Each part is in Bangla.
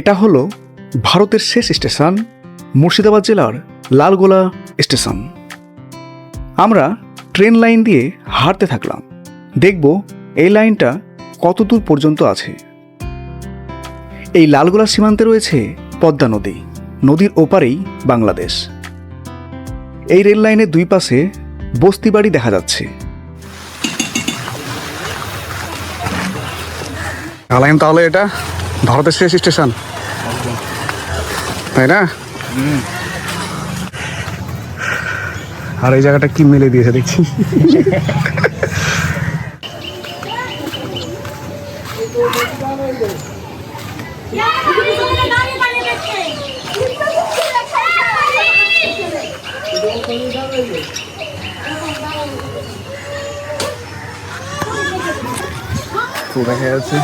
এটা হলো ভারতের শেষ স্টেশন, মুর্শিদাবাদ জেলার লালগোলা স্টেশন। আমরা ট্রেন লাইন দিয়ে হাঁটতে থাকলাম। দেখব এই লাইনটা কত দূর পর্যন্ত আছে। এই লালগোলা সীমান্তে রয়েছে পদ্মা নদী, নদীর ওপারেই বাংলাদেশ। এই রেল লাইনের দুই পাশে বস্তি বাড়ি দেখা যাচ্ছে। লাইন তাহলে এটা? ভারতের শেষ স্টেশন। তাই না? আর এই জায়গাটা কি মেলে দিয়েছে দেখছি। দেখা যাচ্ছে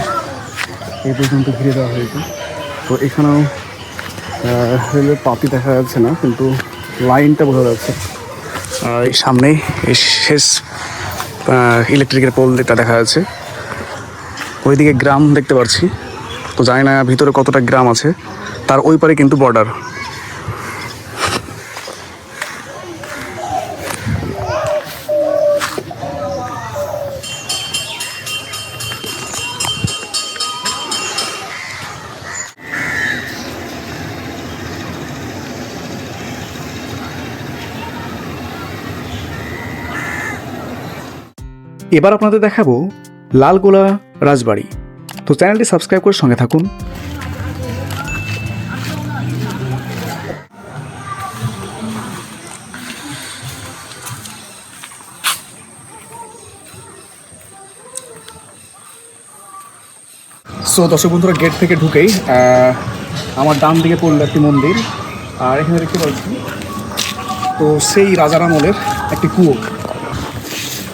এই পর্যন্ত ঘিরে দেওয়া হয়েছে। তো এখানেও রেলের পাতি দেখা যাচ্ছে না, কিন্তু লাইনটা বোঝা যাচ্ছে। আর এই সামনেই এই শেষ ইলেকট্রিকের পোল যেটা দেখা যাচ্ছে। ওইদিকে গ্রাম দেখতে পাচ্ছি তো জানি না ভিতরে কতটা গ্রাম আছে। তার ওই পারে কিন্তু বর্ডার এবার আপনাদের দেখাবো লালগোলা রাজবাড়ি। তো চ্যানেলটি সাবস্ক্রাইব করে সঙ্গে থাকুন। সো দর্শক বন্ধুরা গেট থেকে ঢুকেই আমার ডান দিকে পড়ল একটি মন্দির, আর এখানে দেখতে পাচ্ছি, তো সেই রাজার আমলের একটি কুয়ো।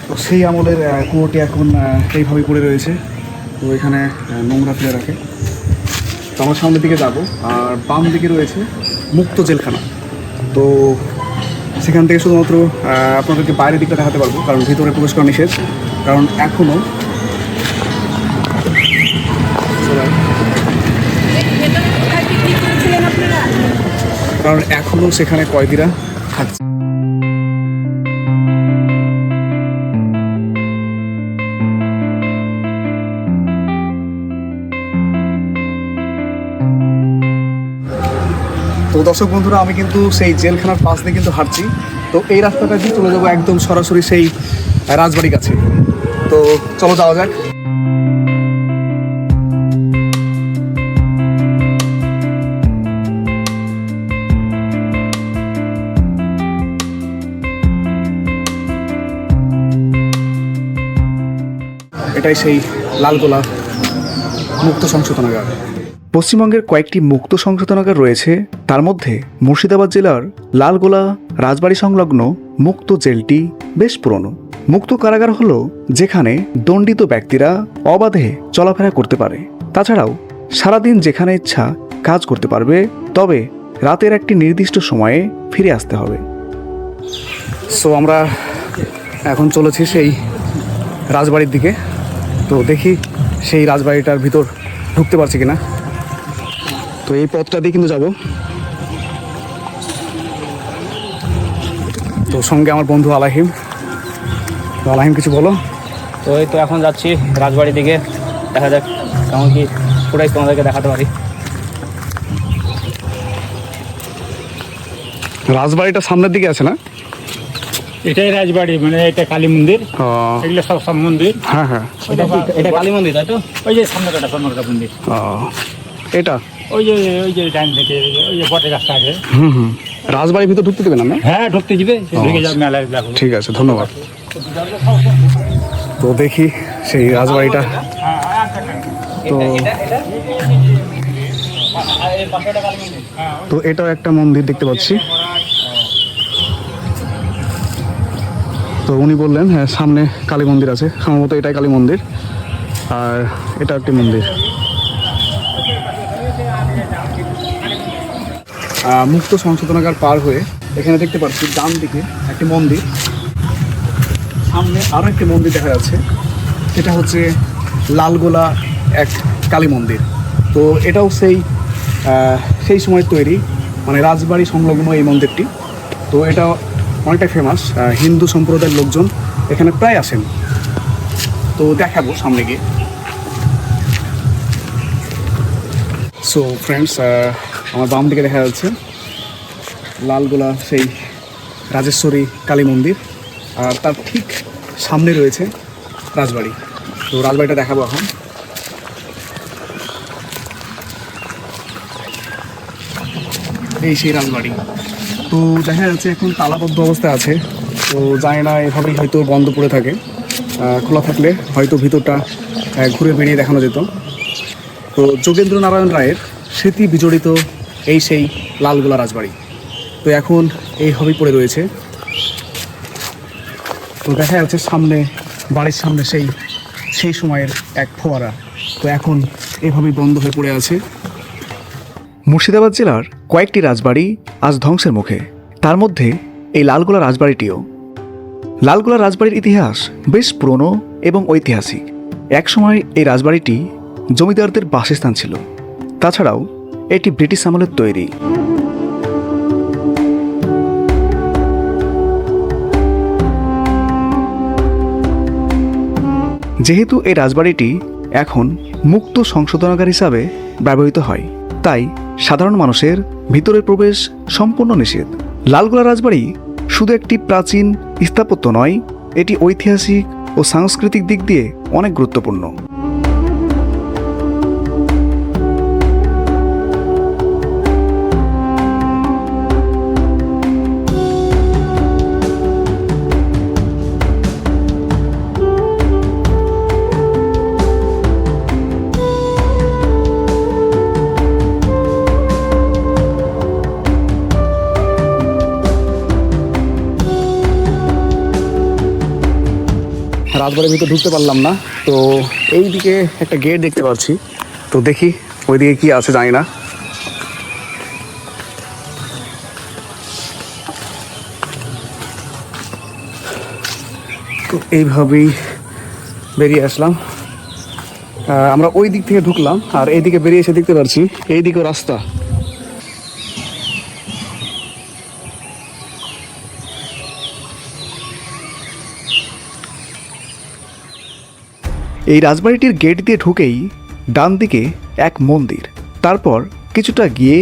তো সেই আমলের কুয়োটি এখন এইভাবে পড়ে রয়েছে। তো এখানে নোংরা ফেলে রাখে। তো আমার সামনের দিকে যাব, আর বাম দিকে রয়েছে মুক্ত জেলখানা। তো সেখান থেকে শুধুমাত্র আপনাদেরকে বাইরের দিকটা দেখাতে পারব, কারণ ভিতরে প্রবেশ করা নিষেধ। কারণ এখনও কারণ এখনও সেখানে কয়েদিরা তো দর্শক বন্ধুরা, আমি কিন্তু সেই জেলখানার পাশ দিয়ে কিন্তু হাঁটছি। তো এই রাস্তাটা দিয়ে চলে যাব একদম সরাসরি সেই রাজবাড়ির কাছে। তো চলো যাওয়া যাক। এটাই সেই লালগোলা মুক্ত সংশোধনাগার। পশ্চিমবঙ্গের কয়েকটি মুক্ত সংশোধনাগার রয়েছে। তার মধ্যে মুর্শিদাবাদ জেলার লালগোলা, রাজবাড়ি সংলগ্ন মুক্ত জেলটি বেশ পুরনো। মুক্ত কারাগার হলো যেখানে দণ্ডিত ব্যক্তিরা অবাধে চলাফেরা করতে পারে। তাছাড়াও সারাদিন যেখানে ইচ্ছা কাজ করতে পারবে, তবে রাতের একটি নির্দিষ্ট সময়ে ফিরে আসতে হবে। সো আমরা এখন চলেছি সেই রাজবাড়ির দিকে। তো দেখি সেই রাজবাড়িটার ভিতর ঢুকতে পারছি কিনা। তো এই পথটা দিয়ে কিন্তু যাব। তো সঙ্গে আমার বন্ধু আলাহিম। তো আলাহিম কিছু বলো? তো এই তো এখন যাচ্ছি রাজবাড়ির দিকে। দেখা যাক কেমন কি পুরাই তোমাদেরকে দেখাতে পারি। রাজবাড়িটা সামনের দিকে আছে না? এটাই রাজবাড়ি মানে এটা কালী মন্দির। এগুলো সব সব মন্দির। হ্যাঁ হ্যাঁ। এটা এটা কালী মন্দির তাই তো? ওই যে সামনে কাটা সামনে মন্দির। ও, এটা? ওই যে ওই যে ডাইন থেকে ওই যে বটে রাস্তা আছে। হুম হুম। রাজবাড়ির ভিতর ঢুকতে দেবে না হ্যাঁ ঢুকতে যাবে ঢুকে যাবে মেলায় দেখো ঠিক আছে ধন্যবাদ। তো দেখি সেই রাজবাড়িটা। তো তো এটাও একটা মন্দির দেখতে পাচ্ছি। তো উনি বললেন হ্যাঁ সামনে কালী মন্দির আছে। সম্ভবত এটাই কালী মন্দির। আর এটা একটি মন্দির। মুক্ত সংশোধনাগার পার হয়ে এখানে দেখতে পাচ্ছি ডান দিকে একটি মন্দির। সামনে আরও একটি মন্দির দেখা যাচ্ছে। এটা হচ্ছে লালগোলা এক কালী মন্দির। তো এটাও সেই সেই সময় তৈরি মানে রাজবাড়ি সংলগ্ন এই মন্দিরটি। তো এটা অনেকটাই ফেমাস হিন্দু সম্প্রদায়ের লোকজন এখানে প্রায় আসেন। তো দেখাবো সামনে গিয়ে। সো ফ্রেন্ডস আমার বাম দিকে দেখা যাচ্ছে লালগোলা সেই রাজেশ্বরী কালী মন্দির। আর তার ঠিক সামনে রয়েছে রাজবাড়ি। তো রাজবাড়িটা দেখাবো এখন। এই সেই রাজবাড়ি। তো দেখা যাচ্ছে এখন তালাবদ্ধ অবস্থা আছে। তো যায় না, এভাবেই হয়তো বন্ধ পড়ে থাকে। খোলা থাকলে হয়তো ভিতরটা ঘুরে বেরিয়ে দেখানো যেত। তো যোগেন্দ্র নারায়ণ রায়ের স্মৃতি বিজড়িত এই সেই লালগোলা রাজবাড়ি। তো এখন এইভাবেই পড়ে রয়েছে। তো দেখা যাচ্ছে সামনে, বাড়ির সামনে সেই সেই সময়ের এক ফোয়ারা। তো এখন এভাবেই বন্ধ হয়ে পড়ে আছে। মুর্শিদাবাদ জেলার কয়েকটি রাজবাড়ি আজ ধ্বংসের মুখে। তার মধ্যে এই লালগোলা রাজবাড়িটিও। লালগোলা রাজবাড়ির ইতিহাস বেশ পুরনো এবং ঐতিহাসিক। একসময় এই রাজবাড়িটি জমিদারদের বাসস্থান ছিল। তাছাড়াও এটি ব্রিটিশ আমলের তৈরি। যেহেতু এই রাজবাড়িটি এখন মুক্ত সংশোধনাগার হিসাবে ব্যবহৃত হয়, তাই সাধারণ মানুষের ভিতরে প্রবেশ সম্পূর্ণ নিষেধ। লালগোলা রাজবাড়ি শুধু একটি প্রাচীন স্থাপত্য নয়, এটি ঐতিহাসিক ও সাংস্কৃতিক দিক দিয়ে অনেক গুরুত্বপূর্ণ। রাজবাড়ির ভিতর ঢুকতে পারলাম না। তো এই দিকে একটা গেট দেখতে পাচ্ছি। তো দেখি ওইদিকে কি আছে জানি না। তো এইভাবেই বেরিয়ে আসলাম। আমরা ওই দিক থেকে ঢুকলাম আর এইদিকে বেরিয়ে এসে দেখতে পাচ্ছি, এইদিকেও রাস্তা। এই রাজবাড়িটির গেট দিয়ে ঢুকেই ডান দিকে এক মন্দির, তারপর কিছুটা গিয়ে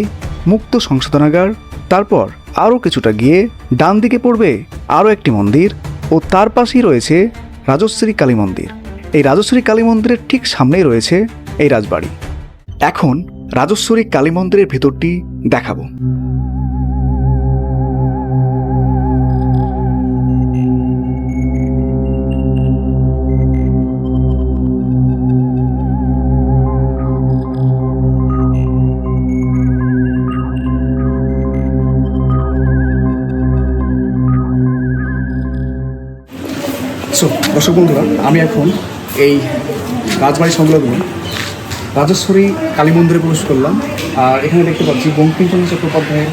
মুক্ত সংশোধনাগার, তারপর আরও কিছুটা গিয়ে ডান দিকে পড়বে আরও একটি মন্দির ও তার পাশেই রয়েছে রাজশ্রী কালী মন্দির। এই রাজশ্রী কালী মন্দিরের ঠিক সামনেই রয়েছে এই রাজবাড়ি। এখন রাজশ্বরী কালী মন্দিরের ভেতরটি দেখাবো। সো দর্শক বন্ধুরা, আমি এখন এই রাজবাড়ি সংলগ্ন রাজেশ্বরী কালী মন্দিরে প্রবেশ করলাম। আর এখানে দেখতে পাচ্ছি বঙ্কিমচন্দ্র চট্টোপাধ্যায়ের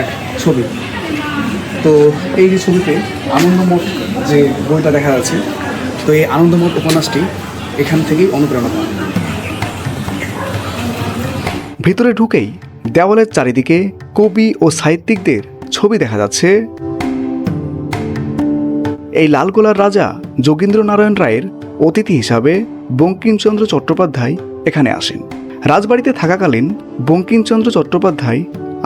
এক ছবি। তো এই যে ছবিতে আনন্দমঠ যে বইটা দেখা যাচ্ছে, তো এই আনন্দমঠ উপন্যাসটি এখান থেকেই অনুপ্রেরণা পায়। ভিতরে ঢুকেই দেওয়ালের চারিদিকে কবি ও সাহিত্যিকদের ছবি দেখা যাচ্ছে। এই লালগোলার রাজা যোগীন্দ্র নারায়ণ রায়ের অতিথি হিসাবে বঙ্কিমচন্দ্র চট্টোপাধ্যায় এখানে আসেন। রাজবাড়িতে থাকাকালীন বঙ্কিমচন্দ্র চট্টোপাধ্যায়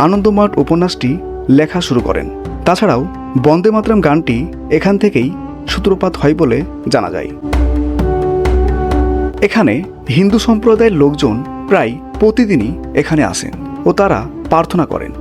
আনন্দমঠ উপন্যাসটি লেখা শুরু করেন। তাছাড়াও বন্দে মাতরম গানটি এখান থেকেই সূত্রপাত হয় বলে জানা যায়। এখানে হিন্দু সম্প্রদায়ের লোকজন প্রায় প্রতিদিনই এখানে আসেন ও তারা প্রার্থনা করেন।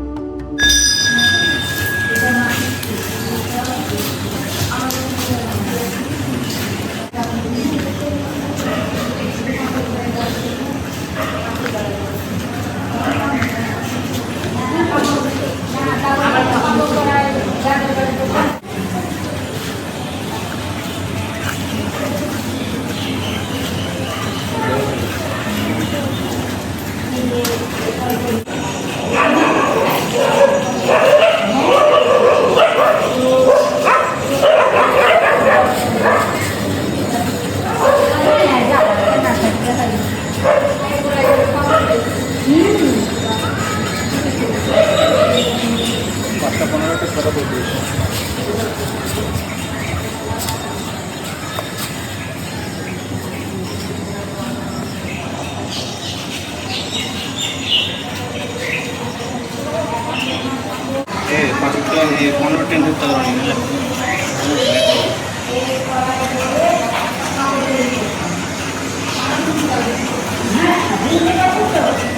পনেরো ট্রেন ঢুকতে পারব Thank